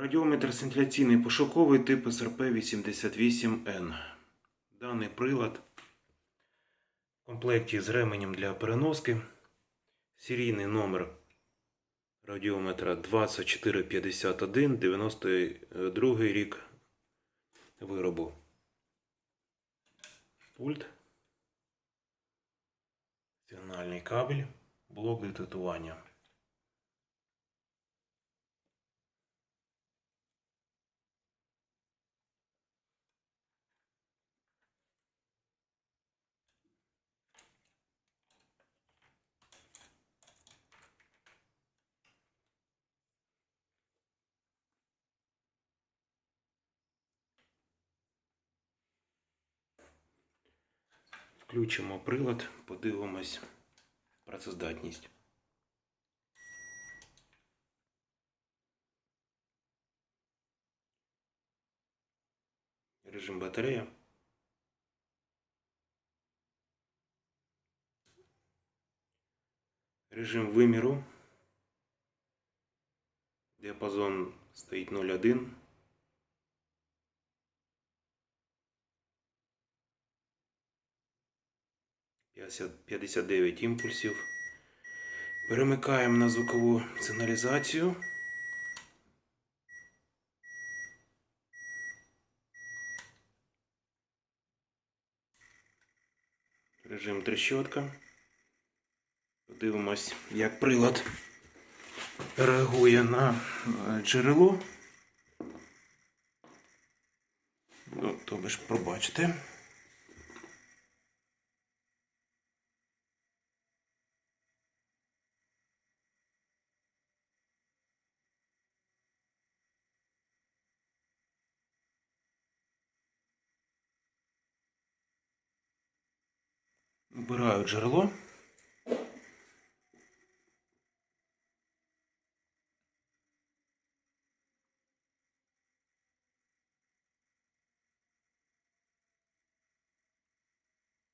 Радіометр синтляційний пошуковий тип СРП-88Н. Даний прилад в комплекті з ременем для переноски. Серійний номер радіометра 2451, 92 рік виробу. Пульт. Сигнальний кабель, блок детектування. Включимо прилад, подивимось працездатність. Режим батарея. Режим виміру. Діапазон стоїть 0,1. 59 імпульсів. Перемикаємо на звукову сигналізацію. Режим трещотка. Подивимось, як прилад реагує на е, джерело. Ну, то ви ж пробачте. Вбираю джерело.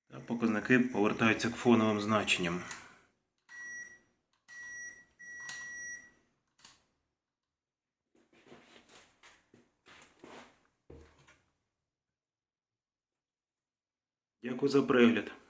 Та показники повертаються к фоновим значенням. Дякую за перегляд.